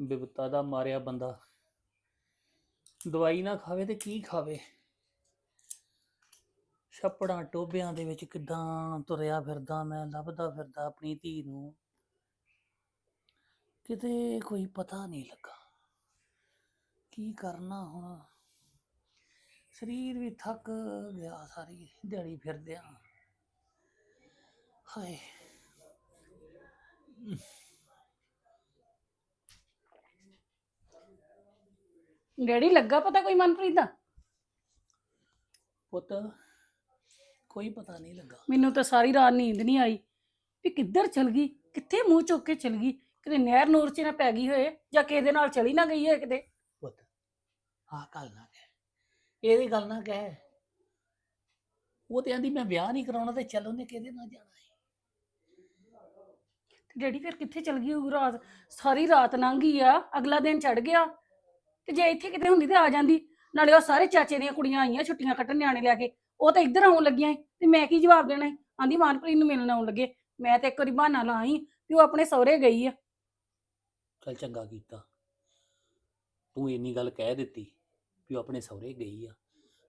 ਬਿਪਤਾ ਦਾ ਮਾਰਿਆ ਬੰਦਾ। ਦਵਾਈ ਨਾ ਖਾਵੇ ਤੇ ਕੀ ਖਾਵੇ? ਛੱਪੜਾਂ ਟੋਬਿਆਂ ਦੇ ਵਿੱਚ ਕਿਦਾਂ ਤੁਰਿਆ ਫਿਰਦਾ, ਮੈਂ ਲੱਭਦਾ ਫਿਰਦਾ ਆਪਣੀ ਧੀ ਨੂੰ। ਕਿਤੇ ਕੋਈ ਪਤਾ ਨਹੀਂ ਲੱਗਾ। ਕੀ ਕਰਨਾ ਹੁਣ? ਸਰੀਰ ਵੀ ਥੱਕ ਗਿਆ ਸਾਰੀ, ਦਿਹਾੜੀ ਫਿਰਦਿਆਂ। ਹਾਏ। ਡੈਡੀ ਲੱਗਾ ਪਤਾ ਕੋਈ ਮਨਪ੍ਰੀਤ ਦਾ? ਪੁੱਤ ਕੋਈ ਪਤਾ ਨਹੀਂ ਲੱਗਾ। ਮੈਨੂੰ ਤਾਂ ਸਾਰੀ ਰਾਤ ਨੀਂਦ ਨਹੀਂ ਆਈ ਵੀ ਕਿੱਧਰ ਚਲ ਗਈ ਕਿੱਥੇ ਮੂੰਹ ਚੁੱਕ ਕੇ ਚਲ ਗਈ ਕਿਤੇ ਨਹਿਰ ਨੂਰ ਚ ਨਾ ਪੈ ਗਈ ਹੋਏ ਜਾਂ ਕਿਸੇ ਦੇ ਨਾਲ ਚਲੀ ਨਾ ਗਈ ਹੋਏ ਕਿਤੇ। ਪੁੱਤ ਆਹ ਗੱਲ ਨਾ ਕਹਿ ਇਹਦੀ ਗੱਲ ਨਾ ਕਹਿ। ਉਹ ਤੇ ਆਂਦੀ ਮੈਂ ਵਿਆਹ ਨਹੀਂ ਕਰਾਉਣਾ ਤੇ ਚੱਲ ਉਹਨੇ ਕਿਹਦੇ ਨਾਲ ਜਾਣਾ ਹੈ ਤੇ ਡੈਡੀ ਫਿਰ ਕਿੱਥੇ ਚਲ ਗਈ ਉਹ ਰਾਤ? ਸਾਰੀ ਰਾਤ ਲੰਘ ਗਈ ਆ ਅਗਲਾ ਦਿਨ ਚੜ ਗਿਆ। ਤੇ ਜੇ ਇੱਥੇ ਕਿਤੇ ਹੁੰਦੀ ਤੇ ਆ ਜਾਂਦੀ। ਨਾਲੇ ਉਹ ਸਾਰੇ ਚਾਚੇ ਦੀਆਂ ਕੁੜੀਆਂ ਆਈਆਂ ਛੁੱਟੀਆਂ ਕੱਟਣ ਨਿਆਣੇ ਲੈ ਕੇ। ਉਹ ਤਾਂ ਇੱਧਰ ਆਉਣ ਲੱਗੀਆਂ ਸੀ ਤੇ ਮੈਂ ਕੀ ਜਵਾਬ ਦੇਣਾ ਸੀ ਆਂਦੀ ਮਨਪ੍ਰੀਤ ਨੂੰ ਮਿਲਣ ਆਉਣ ਲੱਗੇ। ਮੈਂ ਤੇ ਇੱਕ ਵਾਰੀ ਬਹਾਨਾ ਲਾਈ ਵੀ ਉਹ ਆਪਣੇ ਸਹੁਰੇ ਗਈ ਆ। ਚੱਲ ਚੰਗਾ ਕੀਤਾ। ਤੂੰ ਇੰਨੀ ਗੱਲ ਕਹਿ ਦਿੱਤੀ ਵੀ ਉਹ ਆਪਣੇ ਸਹੁਰੇ ਗਈ ਆ।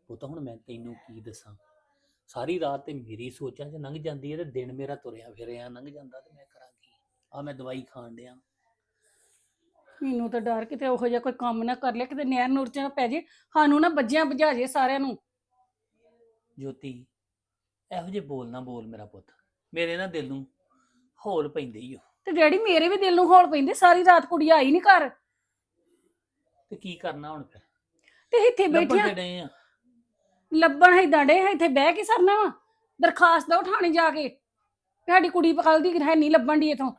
ਉਹ ਤਾਂ ਹੁਣ ਮੈਂ ਤੈਨੂੰ ਕੀ ਦੱਸਾਂ? ਸਾਰੀ ਰਾਤ ਤੇ ਮੇਰੀ ਸੋਚਾਂ 'ਚ ਲੰਘ ਜਾਂਦੀ ਹੈ ਤੇ ਦਿਨ ਮੇਰਾ ਤੁਰਿਆ ਫਿਰਿਆ ਲੰਘ ਜਾਂਦਾ ਤੇ ਮੈਂ ਕਰਾਂ ਕੀ? ਆ ਮੈਂ ਦਵਾਈ ਖਾਣ ਡਿਆ। ਮੈਨੂੰ ਤਾਂ ਡਰ ਕਿਤੇ ਉਹੋ ਜਿਹਾ ਕੋਈ ਕੰਮ ਨਾ ਕਰ ਲਿਆ ਕਿਤੇ ਨਹਿਰ ਨੂਰ ਚ ਨਾ ਪੈ ਜੇ। ਸਾਨੂੰ ਨਾ ਬੱਜਿਆਂ ਬੁਝਾ ਜੇ ਸਾਰਿਆਂ ਨੂੰ। ਜੋਤੀ ਇਹੋ ਜਿਹੇ ਬੋਲ ਨਾ ਬੋਲ ਮੇਰਾ ਪੁੱਤ। ਮੇਰੇ ਨਾ ਦਿਲ ਨੂੰ ਹੌਲ ਪੈਂਦੇ ਹੀ ਓ। ਤੇ ਡੈਡੀ ਮੇਰੇ ਵੀ ਦਿਲ ਨੂੰ ਹੌਲ ਪੈਂਦੇ ਸਾਰੀ ਰਾਤ ਕੁੜੀ ਆਈ ਨਹੀਂ ਘਰ। ਤੇ ਕੀ ਕਰਨਾ ਹੁਣ ਫਿਰ? ਤੇ ਇੱਥੇ ਲੱਭਣ ਬੈਠਿਆ। ਤੇ ਡਏ ਆ। ਲੱਭਣ ਏਦਾਂ ਡੇ ਇੱਥੇ ਬਹਿ ਕੇ ਸਰਨਾ ਵਾ ਦਰਖਾਸਤ ਦੋ ਥਾਣੇ ਜਾ ਕੇ। ਵੀ ਸਾਡੀ ਕੁੜੀ ਪਕਲ ਦੀ ਹੈ ਨਹੀਂ ਲੱਭਣ ਦੀ ਇਥੋਂ।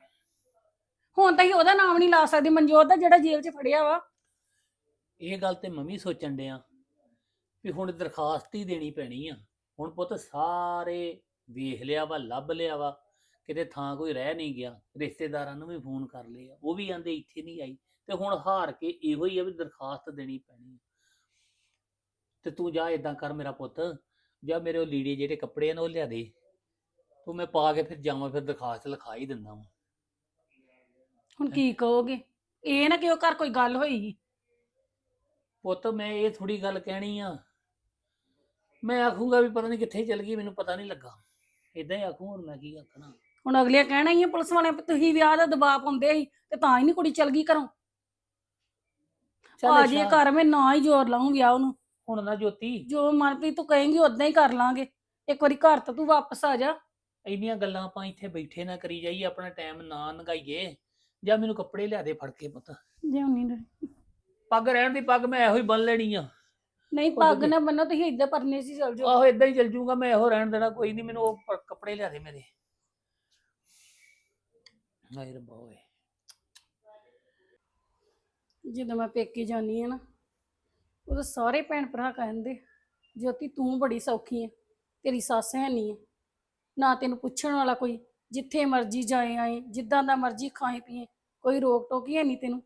ਹੁਣ ਤਾਂ ਹੀ ਉਹਦਾ ਨਾਮ ਨਹੀਂ ਲਾ ਸਕਦੇ, ਮਨਜੋਤ ਦਾ ਜਿਹੜਾ ਜੇਲ੍ਹ 'ਚ ਫੜਿਆ ਵਾ। ਇਹ ਗੱਲ ਤੇ ਮੰਮੀ ਸੋਚਣ ਡਿਆ ਵੀ ਹੁਣ ਦਰਖਾਸਤ ਹੀ ਦੇਣੀ ਪੈਣੀ ਆ। ਹੁਣ ਪੁੱਤ ਸਾਰੇ ਵੇਖ ਲਿਆ ਵਾ, ਲੱਭ ਲਿਆ ਵਾ, ਕਿਤੇ ਥਾਂ ਕੋਈ ਰਹਿ ਨਹੀਂ ਗਿਆ। ਰਿਸ਼ਤੇਦਾਰਾਂ ਨੂੰ ਵੀ ਫੋਨ ਕਰ ਲਏ ਉਹ ਵੀ ਆਂਦੇ ਇੱਥੇ ਨਹੀਂ ਆਈ। ਤੇ ਹੁਣ ਹਾਰ ਕੇ ਇਹੋ ਹੀ ਆ ਵੀ ਦਰਖਾਸਤ ਦੇਣੀ ਪੈਣੀ ਆ। ਤੇ ਤੂੰ ਜਾ ਇਦਾਂ ਕਰ ਮੇਰਾ ਪੁੱਤ, ਜਾਂ ਮੇਰੇ ਉਹ ਲੀੜੇ ਜਿਹੜੇ ਕੱਪੜੇ ਆ ਉਹ ਲਿਆ ਦੇ। ਤੂੰ ਮੈਂ ਪਾ ਕੇ ਫਿਰ ਜਾਵਾਂ, ਫਿਰ ਦਰਖਾਸਤ ਲਿਖਾ ਹੀ ਦਿੰਦਾ ਵਾਂ। ਹੁਣ ਕੀ ਕਹੋਗੇ? ਇਹ ਨਾ ਕਿ ਉਹ ਘਰ ਕੋਈ ਗੱਲ ਹੋਈ ਪੁੱਤ ਮੈਂ ਇਹ ਥੋੜੀ ਗੱਲ ਕਹਿਣੀ ਆ। ਮੈਂ ਆਖੂੰਗਾ ਵੀ ਪਤਾ ਨਹੀਂ ਕਿੱਥੇ ਚਲ ਗਈ ਮੈਨੂੰ ਪਤਾ ਨਹੀਂ ਲੱਗਾ। ਇਦਾਂ ਹੀ ਆਖੂੰ ਹੁਣ ਮੈਂ ਕੀ ਆਖਣਾ। ਹੁਣ ਅਗਲੇ ਕਹਿਣਾ ਹੀ ਪੁਲਿਸ ਵਾਲਿਆਂ ਵੀ ਤੁਸੀਂ ਵਿਆਹ ਦਾ ਦਬਾਅ ਪਾਉਂਦੇ ਸੀ ਤੇ ਤਾਂ ਹੀ ਨਹੀਂ ਕੁੜੀ ਚਲ ਗਈ ਘਰੋਂ। ਆ ਜੇ ਅੱਛਾ, ਘਰ ਮੈਂ ਨਾ ਹੀ ਜ਼ੋਰ ਲਾਉਂ ਵਿਆਹ ਨੂੰ। ਹੁਣ ਨਾ ਜੋਤੀ। ਜੋ ਮਨਪ੍ਰੀਤ ਤੂੰ ਕਹੇਂਗੀ ਉਦਾਂ ਹੀ ਕਰ ਲਾਂਗੇ। ਇੱਕ ਵਾਰੀ ਘਰ ਤਾਂ ਤੂੰ ਵਾਪਸ ਆ ਜਾ। ਇੰਨੀਆਂ ਗੱਲਾਂ ਆਪਾਂ ਇੱਥੇ ਬੈਠੇ ਨਾ ਕਰੀ ਜਾਈਏ ਆਪਣਾ ਟਾਈਮ ਨਾ ਲੰਘਾਈਏ ਜਾਂ ਮੈਨੂੰ ਕੱਪੜੇ ਲਿਆ ਦੇ ਫੜ ਕੇ ਪੁੱਤ। ਜਿਉਣੀ ਨੇ ਪੱਗ ਰਹਿਣ ਦੀ ਪੱਗ ਮੈਂ ਇਹੋ ਹੀ ਬੰਨ ਲੈਣੀ ਆ। ਨਹੀਂ ਉਹ ਪੱਗ ਨਾ ਬੰਨੋ ਤੁਸੀਂ ਇੱਧਰ ਪਰਨੇ ਸੀ ਚਲ ਜਾਓ। ਆਹੋ ਇਦਾਂ ਹੀ ਚੱਲ ਜੂਗਾ ਮੈਂ ਇਹੋ ਰਹਿਣ ਦੇਣਾ ਕੋਈ ਨਹੀਂ ਮੈਨੂੰ ਉਹ ਪ- ਕੱਪੜੇ ਲਿਆ ਦੇ ਮੇਰੇ। ਹਾਏ ਰੱਬਾ ਓਏ। ਜਦੋਂ ਮੈਂ ਪੇਕੇ ਜਾਨੀ ਆ ਨਾ ਉਦੋਂ ਸਾਰੇ ਭੈਣ ਭਰਾ ਕਹਿੰਦੇ ਜੋਤੀ ਤੂੰ ਬੜੀ ਸੌਖੀ ਆ ਤੇਰੀ ਸੱਸ ਹੈ ਨਹੀਂ ਆ ਨਾ ਤੈਨੂੰ ਪੁੱਛਣ ਵਾਲਾ ਕੋਈ ਜਿੱਥੇ ਮਰਜ਼ੀ ਜਾਏ ਆਏ, ਜਿੱਦਾਂ ਦਾ ਮਰਜ਼ੀ ਖਾਏ ਪੀਏ, ਕੋਈ ਰੋਕ ਟੋਕ ਹੀ ਹੈ ਨਹੀਂ ਤੈਨੂੰ।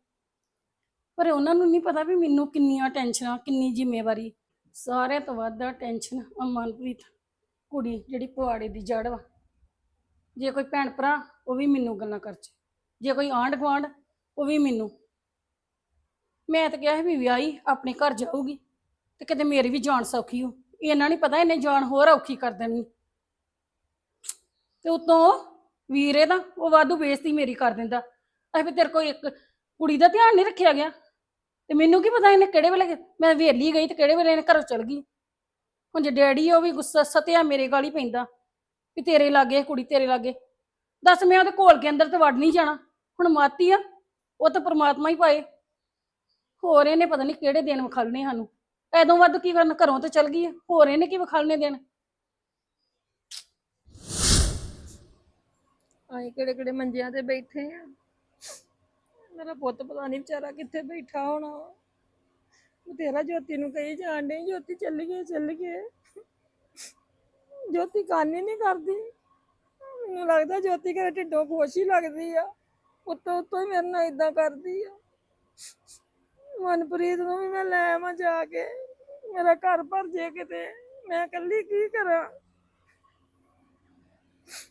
ਪਰ ਉਹਨਾਂ ਨੂੰ ਨਹੀਂ ਪਤਾ ਵੀ ਮੈਨੂੰ ਕਿੰਨੀਆਂ ਟੈਨਸ਼ਨਾਂ, ਕਿੰਨੀ ਜ਼ਿੰਮੇਵਾਰੀ। ਸਾਰਿਆਂ ਤੋਂ ਵੱਧ ਟੈਨਸ਼ਨ ਅਮਨਪ੍ਰੀਤ ਕੁੜੀ ਜਿਹੜੀ ਪੁਆੜੇ ਦੀ ਜੜ ਵਾ। ਜੇ ਕੋਈ ਭੈਣ ਭਰਾ, ਉਹ ਵੀ ਮੈਨੂੰ ਗੱਲਾਂ ਕਰ ਜੇ ਕੋਈ ਆਂਢ ਗੁਆਂਢ, ਉਹ ਵੀ ਮੈਨੂੰ। ਮੈਂ ਤਾਂ ਕਿਹਾ ਸੀ ਵੀ ਵਿਆਹੀ ਆਪਣੇ ਘਰ ਜਾਊਗੀ, ਤੇ ਕਿਤੇ ਮੇਰੀ ਵੀ ਜਾਨ ਸੌਖੀ ਹੋ ਇਹਨਾਂ ਨਹੀਂ ਪਤਾ, ਇਹਨੇ ਜਾਨ ਹੋਰ ਔਖੀ ਕਰ ਦੇਣੀ। ਤੇ ਉਤੋਂ ਵੀਰੇ ਦਾ, ਉਹ ਵਾਧੂ ਬੇਇੱਜ਼ਤੀ ਮੇਰੀ ਕਰ ਦਿੰਦਾ। ਅਸੀਂ ਵੀ ਤੇਰੇ ਕੋਲ ਇੱਕ ਕੁੜੀ ਦਾ ਧਿਆਨ ਨਹੀਂ ਰੱਖਿਆ ਗਿਆ। ਤੇ ਮੈਨੂੰ ਕੀ ਪਤਾ ਇਹਨੇ ਕਿਹੜੇ ਵੇਲੇ ਮੈਂ ਵੇਲੀ ਗਈ ਤੇ ਕਿਹੜੇ ਵੇਲੇ ਇਹਨੇ ਘਰੋਂ ਚਲ ਗਈ? ਹੁਣ ਜੇ ਡੈਡੀ ਉਹ ਵੀ ਗੁੱਸਾ ਸਤਿਆ ਮੇਰੇ ਗਾਲੀ ਪੈਂਦਾ ਵੀ ਤੇਰੇ ਲਾਗੇ, ਕੁੜੀ ਤੇਰੇ ਲਾਗੇ। ਦੱਸ ਮੈਂ ਉਹਦੇ ਕੋਲ ਕੇ ਅੰਦਰ ਤੇ ਵੜ ਨਹੀਂ ਜਾਣਾ। ਹੁਣ ਮਾਤੀ ਆ, ਉਹ ਤਾਂ ਪ੍ਰਮਾਤਮਾ ਹੀ ਪਾਏ। ਹੋਰ ਇਹਨੇ ਪਤਾ ਨਹੀਂ ਕਿਹੜੇ ਦਿਨ ਵਿਖਾਲਣੇ ਸਾਨੂੰ। ਐਦੋਂ ਵੱਧ ਕੀ ਕਰਨ, ਘਰੋਂ ਤੇ ਚਲ ਗਈ ਆ। ਹੋਰ ਇਹਨੇ ਕੀ ਵਿਖਾਲਣੇ ਦਿਨ? ਆਏ ਕਿਹੜੇ ਕਿਹੜੇ ਮੰਜਿਆਂ ਤੇ ਬੈਠੇ ਆ। ਮੇਰਾ ਪੁੱਤ ਪਤਾ ਨਹੀਂ ਵਿਚਾਰਾ ਕਿੱਥੇ ਬੈਠਾ ਹੋਣਾ। ਵਾ। ਬਥੇਰਾ ਜੋਤੀ ਨੂੰ ਕਹੀ ਜਾਣ ਡਈ, ਜੋਤੀ ਚੱਲ ਗਏ ਚੱਲ ਗਏ ਜੋਤੀ ਕੰਨ ਹੀ ਨਹੀਂ ਕਰਦੀ। ਮੈਨੂੰ ਲੱਗਦਾ ਜੋਤੀ ਘਰੇ ਢਿੱਡੋਂ ਖੁਸ਼ ਹੀ ਲੱਗਦੀ ਆ। ਉੱਤੋਂ ਉੱਤੋਂ ਹੀ ਮੇਰੇ ਨਾਲ ਇਦਾਂ ਕਰਦੀ ਆ। ਮਨਪ੍ਰੀਤ ਨੂੰ ਵੀ ਮੈਂ ਲੈ ਆਵਾਂ ਜਾ ਕੇ। ਮੇਰਾ ਘਰ ਭਰ ਜੇ ਕਿਤੇ। ਮੈਂ ਇਕੱਲੀ ਕੀ ਕਰਾਂ।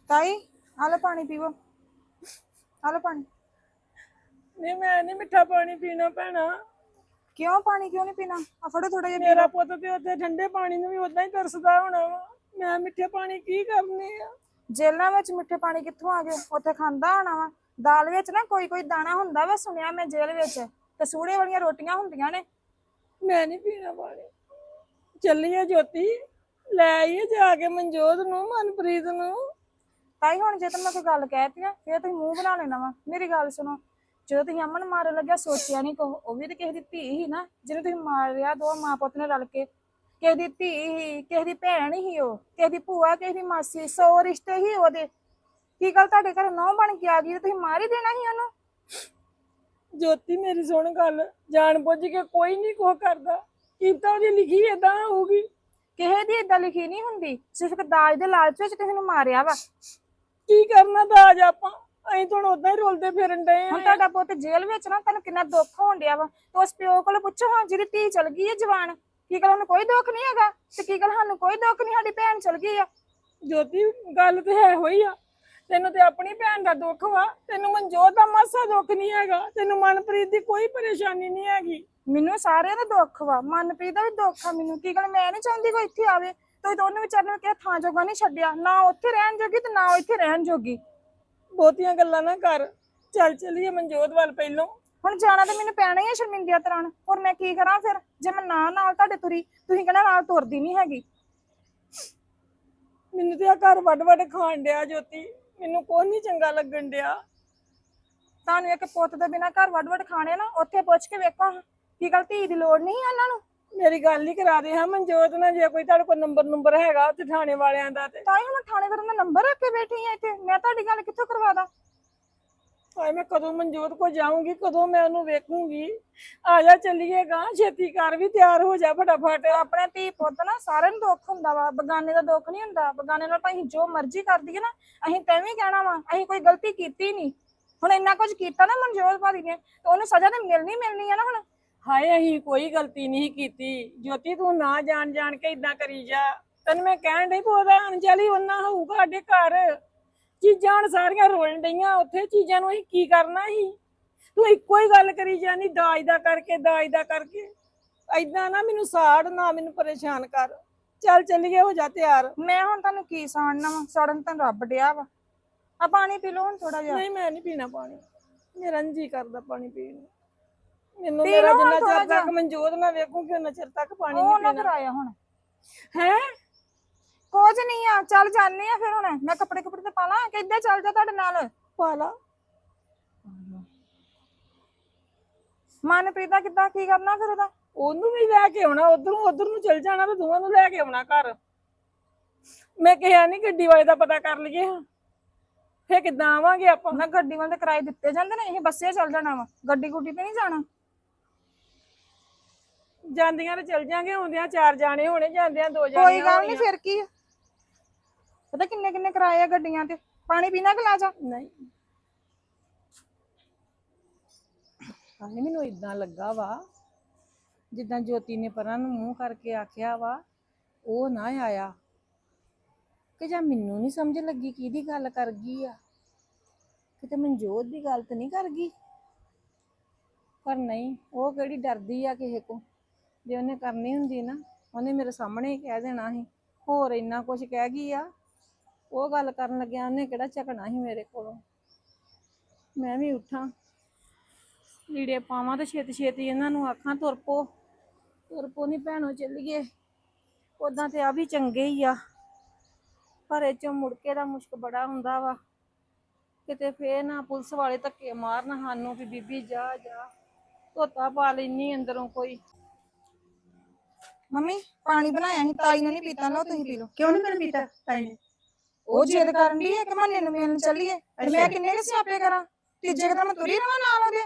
ਤਾਈ ਆ ਲਓ ਪਾਣੀ ਪੀਵੋ। ਆ ਲਓ ਪਾਣੀ। ਨਹੀਂ ਮੈਂ ਨਹੀਂ ਮਿੱਠਾ ਪਾਣੀ ਪੀਣਾ ਭੈਣਾ। ਕਿਉਂ ਪਾਣੀ ਕਿਉਂ ਨਹੀਂ ਪੀਣਾ? ਆ ਫੜੋ ਥੋੜਾ ਜਿਹਾ ਮੇਰਾ। ਪੁੱਤ ਤੇ ਉੱਥੇ ਠੰਡੇ ਪਾਣੀ ਨੂੰ ਵੀ ਉਦਾਂ ਹੀ ਤਰਸਦਾ ਹੋਣਾ ਵਾ। ਮੈਂ ਮਿੱਠੇ ਪਾਣੀ ਕੀ ਕਰਨੇ ਆ? ਜੇਲਾਂ ਵਿੱਚ ਮਿੱਠੇ ਪਾਣੀ ਕਿੱਥੋਂ ਆ ਗਏ? ਉੱਥੇ ਖਾਂਦਾ ਹੋਣਾ ਵਾ। ਦਾਲ ਵਿੱਚ ਨਾ ਕੋਈ ਕੋਈ ਦਾਣਾ ਹੁੰਦਾ ਵਾ ਸੁਣਿਆ ਮੈਂ ਜੇਲ੍ਹ ਵਿੱਚ। ਤੇ ਸੂੜੇ ਵਾਲੀਆਂ ਰੋਟੀਆਂ ਹੁੰਦੀਆਂ ਨੇ। ਮੈਂ ਨਹੀਂ ਪੀਣਾ ਪਾਣੀ। ਚੱਲੀਏ ਜੋਤੀ। ਲੈ ਆਈਏ ਜਾ ਕੇ ਮਨਜੋਤ ਨੂੰ ਮਨਪ੍ਰੀਤ ਨੂੰ। ਤਾਈ ਹੁਣ ਜੇ ਤੈਨੂੰ ਮੈਂ ਕੋਈ ਗੱਲ ਕਹਿਤੀ ਨਾ ਫੇਰ ਤੁਸੀਂ ਮੂੰਹ ਬਣਾ ਲੈਣਾ ਵਾ। ਮੇਰੀ ਗੱਲ ਸੁਣੋ ਜਦੋਂ ਤੁਸੀਂ ਅਮਨ ਮਾਰਨ ਲੱਗਿਆ ਸੋਚਿਆ ਨਹੀਂ ਕੋ ਉਹ ਵੀ ਤੇ ਕਿਸੇ ਦੀ ਧੀ ਹੀ ਨਾ ਜਿਹਨੂੰ ਤੁਸੀਂ ਮਾਰਿਆ ਦੋ ਮਾਂ ਪੁੱਤ ਨੇ ਰਲ ਕੇ। ਕਿਸੇ ਦੀ ਧੀ ਹੀ ਕਿਸੇ ਦੀ ਭੈਣ ਹੀ ਉਹ ਕਿਸੇ ਦੀ ਭੂਆ ਕਿਸੇ ਦੀ ਮਾਸੀ ਸੌ ਰਿਸ਼ਤੇ ਹੀ ਉਹਦੇ। ਕੀ ਗੱਲ ਤੁਹਾਡੇ ਘਰ ਨੌ ਬਣ ਕੇ ਆ ਗਈ ਤੇ ਤੁਸੀਂ ਮਾਰ ਹੀ ਦੇਣਾ ਸੀ ਉਹਨੂੰ? ਜੋਤੀ ਮੇਰੀ ਸੁਣ ਗੱਲ ਜਾਣ ਬੁੱਝ ਕੇ ਕੋਈ ਨਹੀਂ ਕੋ ਕਰਦਾ। ਕੀਤਾ ਉਹਦੀ ਲਿਖੀ ਏਦਾਂ ਹੋਊਗੀ? ਕਿਸੇ ਦੀ ਇਦਾਂ ਲਿਖੀ ਨਹੀਂ ਹੁੰਦੀ ਸਿਰਫ ਦਾਜ ਦੇ ਲਾਲਚ ਵਿੱਚ ਕਿਸੇ ਨੂੰ ਮਾਰਿਆ ਵਾ। ਕੀ ਕਰਨਾ ਦਾਜ ਆਪਾਂ? ਅਸੀਂ ਤਾਂ ਉਦਾਂ ਹੀ ਰੋਲਦੇ ਫਿਰਨ ਡਏ ਹੁਣ ਆ ਤੁਹਾਡਾ ਪੁੱਤ ਜੇਲ੍ਹ ਵਿੱਚ ਨਾ ਤੈਨੂੰ ਕਿੰਨਾ ਦੁੱਖ ਹੋਣ ਡਿਆ ਵਾ। ਤੇ ਉਸ ਪਿਓ ਕੋਲ ਪੁੱਛੋ ਹਾਂ ਜਿਹਦੀ ਧੀ ਚਲ ਗਈ ਹੈ ਜਵਾਨ। ਕੀ ਗੱਲ ਉਹਨੂੰ ਕੋਈ ਦੁੱਖ ਨਹੀਂ ਹੈਗਾ? ਤੇ ਕੀ ਗੱਲ ਸਾਨੂੰ ਕੋਈ ਦੁੱਖ ਨਹੀਂ ਸਾਡੀ ਭੈਣ ਚਲ ਗਈ ਆ। ਜੋਤੀ ਗੱਲ ਤੇ ਹੈ ਹੋਈ ਆ। ਤੈਨੂੰ ਤੇ ਆਪਣੀ ਭੈਣ ਦਾ ਦੁੱਖ ਵਾ। ਤੈਨੂੰ ਮਨਜੋਤ ਦਾ ਮਾਸਾ ਦੁੱਖ ਨਹੀਂ ਹੈਗਾ। ਤੈਨੂੰ ਮਨਪ੍ਰੀਤ ਦੀ ਕੋਈ ਪਰੇਸ਼ਾਨੀ ਨਹੀਂ ਹੈਗੀ। ਮੈਨੂੰ ਸਾਰਿਆਂ ਦਾ ਦੁੱਖ ਵਾ। ਮਨਪ੍ਰੀਤ ਦਾ ਵੀ ਦੁੱਖ ਆ ਮੈਨੂੰ। ਕੀ ਗੱਲ ਮੈਂ ਨਹੀਂ ਚਾਹੁੰਦੀ ਕੋਈ ਇੱਥੇ ਆਵੇ। ਤੁਸੀਂ ਤਾਂ ਉਹਨੂੰ ਵਿਚਾਰ ਨੂੰ ਕਿਹਾ ਥਾਂ ਜੋਗਾ ਨਹੀਂ ਛੱਡਿਆ ਨਾ ਉੱਥੇ ਰਹਿਣ ਜੋਗੀ ਤੇ ਨਾ ਇੱਥੇ ਰਹਿਣ ਜੋਗੀ। ਬਹੁਤੀਆਂ ਗੱਲਾਂ ਨਾ ਕਰ। ਚੱਲ ਚੱਲੀਏ ਮਨਜੋਤ ਵੱਲ ਪਹਿਲੋਂ। ਹੁਣ ਜਾਣਾ ਤੇ ਮੈਨੂੰ ਪੈਣਾ ਹੀ ਆ ਸ਼ਰਮਿੰਦਿਆ ਤਰਾਨ ਹੋਰ ਮੈਂ ਕੀ ਕਰਾਂ ਫਿਰ? ਜੇ ਮੈਂ ਨਾ ਨਾਲ ਤੁਹਾਡੇ ਤੁਰੀ ਤੁਸੀਂ ਕਹਿੰਦਾ ਨਾਲ ਤੁਰਦੀ ਨਹੀਂ ਹੈਗੀ। ਮੈਨੂੰ ਤੇ ਆ ਘਰ ਵੱਡ ਵੱਡ ਖਾਣ ਡਿਆ ਜੋਤੀ। ਮੈਨੂੰ ਕੋਈ ਨਹੀਂ ਚੰਗਾ ਲੱਗਣ ਡਿਆ। ਤੁਹਾਨੂੰ ਇੱਕ ਪੁੱਤ ਦੇ ਬਿਨਾ ਘਰ ਵੱਡ ਵੱਡ ਖਾਣੇ ਨਾ ਉੱਥੇ ਪੁੱਛ ਕੇ ਵੇਖੋ। ਹਾਂ। ਕੀ ਗੱਲ ਧੀ ਦੀ ਲੋੜ ਨਹੀਂ ਆ ਉਹਨਾਂ ਨੂੰ? ਮੇਰੀ ਗੱਲ ਹੀ ਕਰਾ ਦੇ ਹਾਂ ਮਨਜੋਤ ਨਾਲ ਜੇ ਕੋਈ ਤੁਹਾਡੇ ਕੋਲ ਨੰਬਰ ਨੰਬਰ ਹੈਗਾ ਉੱਥੇ ਥਾਣੇ ਵਾਲਿਆਂ ਦਾ ਤੇ। ਤਾਂ ਹੀ ਹੁਣ ਥਾਣੇਦਾਰ ਦਾ ਨੰਬਰ ਰੱਖ ਕੇ ਬੈਠੀ ਆ ਇੱਥੇ। ਮੈਂ ਤੁਹਾਡੀ ਗੱਲ ਕਿੱਥੋਂ ਕਰਵਾ ਦਾਂ ਹਾਏ ਮੈਂ ਕਦੋਂ ਮਨਜੋਤ ਕੋ ਜਾਊਂਗੀ ਕਦੋਂ ਮੈਂ ਉਹਨੂੰ ਵੇਖੂੰਗੀ। ਆ ਜਾ ਚੱਲੀਏ ਗਾਂ ਛੇਤੀ ਕਰ ਵੀ ਤਿਆਰ ਹੋ ਜਾ ਫਟਾਫਟ। ਆਪਣੇ ਧੀ ਪੁੱਤ ਨਾ ਸਾਰਿਆਂ ਨੂੰ ਦੁੱਖ ਹੁੰਦਾ ਵਾ ਬਗਾਨੇ ਦਾ ਦੁੱਖ ਨਹੀਂ ਹੁੰਦਾ। ਬਗਾਨੇ ਨਾਲ ਭਾਵੇਂ ਜੋ ਮਰਜ਼ੀ ਕਰਦੀ ਹੈ ਨਾ ਅਸੀਂ ਤੈਵੇਂ ਕਹਿਣਾ ਵਾ ਅਸੀਂ ਕੋਈ ਗਲਤੀ ਕੀਤੀ ਨਹੀਂ। ਹੁਣ ਇੰਨਾ ਕੁਝ ਕੀਤਾ ਨਾ ਮਨਜੋਤ ਭਾਜੀ ਨੇ ਤੇ ਉਹਨੂੰ ਸਜ਼ਾ ਤੇ ਮਿਲਣੀ ਮਿਲਣੀ ਆ ਨਾ ਹੁਣ। ਹਾਏ ਅਸੀਂ ਕੋਈ ਗਲਤੀ ਨਹੀਂ ਕੀਤੀ। ਜੋਤੀ ਤੂੰ ਨਾ ਜਾਣ ਜਾਣ ਕੇ ਇਦਾਂ ਕਰੀ ਜਾ। ਤੈਨੂੰ ਮੈਂ ਕਹਿਣ ਡਈ ਉਹਦਾ ਅਣਚਲੀ ਉਹਨਾਂ ਹੋਊਗਾ ਸਾਡੇ ਘਰ। ਚੀਜ਼ਾਂ ਸਾਰੀਆਂ ਰੋਲਣ ਡਈਆਂ ਉੱਥੇ ਚੀਜ਼ਾਂ ਨੂੰ ਅਸੀਂ ਕੀ ਕਰਨਾ ਸੀ ਤੂੰ ਇੱਕੋ ਹੀ ਗੱਲ ਕਰੀ ਜਾਨੀ ਦਾਜ ਦਾ ਕਰਕੇ ਦਾਜ ਦਾ ਕਰਕੇ। ਐਦਾਂ ਨਾ ਮੈਨੂੰ ਸਾੜ ਨਾ ਮੈਨੂੰ ਪਰੇਸ਼ਾਨ ਕਰ। ਚੱਲ ਚੱਲੀਏ ਹੋ ਜਾ ਤਿਆਰ। ਮੈਂ ਹੁਣ ਤੁਹਾਨੂੰ ਕੀ ਸਾੜਨਾ ਵਾ? ਸਾੜਨ ਤਾਂ ਰੱਬ ਡਿਆ ਵਾ। ਆ ਪਾਣੀ ਪੀ ਲਓ ਹੁਣ ਥੋੜਾ ਜਿਹਾ। ਨਹੀਂ ਮੈਂ ਨਹੀਂ ਪੀਣਾ ਪਾਣੀ। ਮੇਰਾ ਨੀ ਜੀ ਕਰਦਾ ਪਾਣੀ ਪੀਣ ਨੂੰ। ਮੈਨੂੰ ਪੀ ਮੇਰਾ ਲਓ ਹੁਣ ਜਿੰਨਾ ਥੋੜ੍ਹਾ ਚਿਰ ਤੱਕ ਜਿਹਾ। ਮਨਜੋਤ ਨਾ ਵੇਖੂਗੀ ਉਹਨਾਂ ਚਿਰ ਤੱਕ ਪਾਣੀ ਉਹ ਨਹੀਂ ਨਾ ਪੀਣਾ। ਕਰਾਇਆ ਹੁਣ। ਹੈ? ਕੁਝ ਨਹੀਂ ਆ ਚੱਲ ਜਾਂਦੇ ਆ ਫਿਰ ਹੁਣ। ਮੈਂ ਕੱਪੜੇ ਕੁਪੜੇ ਤੇ ਪਾ ਲਾਂ ਕਿੱਦਾਂ ਚੱਲ ਜਾ ਤੁਹਾਡੇ ਨਾਲ। ਪਾਲਾ ਮਨਪ੍ਰੀਤ ਦਾ ਕਿੱਦਾਂ ਕੀ ਕਰਨਾ ਫਿਰ ਉਹਦਾ? ਉਹਨੂੰ ਵੀ ਲੈ ਕੇ ਆਉਣਾ ਉਧਰੋਂ ਉਧਰ ਨੂੰ ਚਲ ਜਾਣਾ ਤੇ ਦੋਵਾਂ ਨੂੰ ਲੈ ਕੇ ਆਉਣਾ ਘਰ। ਮੈਂ ਕਿਹਾ ਨਹੀਂ ਗੱਡੀ ਵਾਲੇ ਦਾ ਪਤਾ ਕਰ ਲਈਏ। ਫੇਰ ਕਿੱਦਾਂ ਆਵਾਂਗੇ ਆਪਾਂ? ਨਾ ਗੱਡੀ ਵਾਲੇ ਦੇ ਕਿਰਾਏ ਦਿੱਤੇ ਜਾਂਦੇ ਨੇ ਇਹ ਬੱਸੇ ਚੱਲ ਜਾਣਾ ਵਾ। ਗੱਡੀ ਗੁੱਡੀ ਤੇ ਨਹੀਂ ਜਾਣਾ। ਜਾਂਦੀਆਂ ਤੇ ਚਲ ਜਾਾਂਗੇ ਆਉਂਦਿਆਂ ਚਾਰ ਜਾਣੇ ਹੋਣੇ ਜਾਂਦਿਆਂ ਦੋ ਜਾਣੇ ਕੋਈ ਗੱਲ ਨਹੀਂ ਫਿਰ ਕੀ ਆ। ਪਤਾ ਕਿੰਨੇ ਕਿੰਨੇ ਕਿਰਾਏ ਆ ਗੱਡੀਆਂ ਤੇ? ਪਾਣੀ ਪੀਣਾ ਕਿ ਲਾ ਜਾ? ਨਹੀਂ। ਮੈਨੂੰ ਇਦਾਂ ਲੱਗਾ ਵਾ ਜਿੱਦਾਂ ਜੋਤੀ ਨੇ ਪਰਾਂ ਨੂੰ ਮੂੰਹ ਕਰਕੇ ਆਖਿਆ ਵਾ ਉਹ ਨਾ ਆਇਆ। ਕਿ ਜਾਂ ਮੈਨੂੰ ਨਹੀਂ ਸਮਝ ਲੱਗੀ ਕਿਹਦੀ ਗੱਲ ਕਰ ਗਈ ਆ। ਕਿਤੇ ਮਨਜੋਤ ਦੀ ਗੱਲ ਤਾਂ ਨਹੀਂ ਕਰ ਗਈ? ਪਰ ਨਹੀਂ ਉਹ ਕਿਹੜੀ ਡਰਦੀ ਆ ਕਿਸੇ ਕੋ ਜੇ ਉਹਨੇ ਕਰਨੀ ਹੁੰਦੀ ਨਾ, ਉਹਨੇ ਮੇਰੇ ਸਾਹਮਣੇ ਹੀ ਕਹਿ ਦੇਣਾ ਸੀ। ਹੋਰ ਇੰਨਾ ਕੁਝ ਕਹਿ ਗਈ ਆ। ਉਹ ਗੱਲ ਕਰਨ ਲੱਗਿਆ, ਉਹਨੇ ਕਿਹੜਾ ਝਕਣਾ ਸੀ ਮੇਰੇ ਕੋਲੋਂ। ਮੈਂ ਵੀ ਉੱਠਾਂ। ਲੀੜੇ ਪਾਵਾਂ ਤੇ ਛੇਤੀ ਛੇਤੀ ਇਹਨਾਂ ਨੂੰ ਆਖਾਂ, ਤੁਰ ਪੋ ਤੁਰ ਪੋ ਨਹੀਂ ਭੈਣੋ, ਚੱਲੀਏ। ਉਦਾਂ ਤੇ ਆ ਵੀ ਚੰਗੇ ਹੀ ਆ। ਪਰ ਇਹ ਚੋਂ ਮੁੜਕੇ ਦਾ ਮੁਸ਼ਕ ਬੜਾ ਹੁੰਦਾ ਵਾ। ਕਿਤੇ ਫੇਰ ਨਾ ਪੁਲਿਸ ਵਾਲੇ ਧੱਕੇ ਮਾਰਨ ਸਾਨੂੰ ਵੀ ਬੀਬੀ ਜਾ ਜਾ। ਧੋਤਾ ਪਾ ਲੈਨੀ ਅੰਦਰੋਂ ਕੋਈ। ਮੰਮੀ ਪਾਣੀ ਬਣਾਇਆ ਸੀ ਤਾਈ ਨੇ ਨਹੀਂ ਪੀਤਾ ਲਓ ਤੁਸੀਂ ਪੀ ਲਓ। ਕਿਉਂ ਨਹੀਂ ਮੈਂ ਪੀਤਾ ਤਾਈ ਨੇ? ਉਹ ਜਿੱਦ ਕਰਨ ਦੀ ਹੈ ਕਿ ਮੰਨੇ ਨੂੰ ਮਿਲਣ ਚੱਲੀਏ। ਤੇ ਮੈਂ ਕਿੰਨੇ ਕੁ ਸਿਆਪੇ ਕਰਾਂ? ਤੀਜੇ ਕੁ ਤਾਂ ਮੈਂ ਤੁਰੀ ਰਵਾਂ ਨਾਲ ਉਹਦੇ।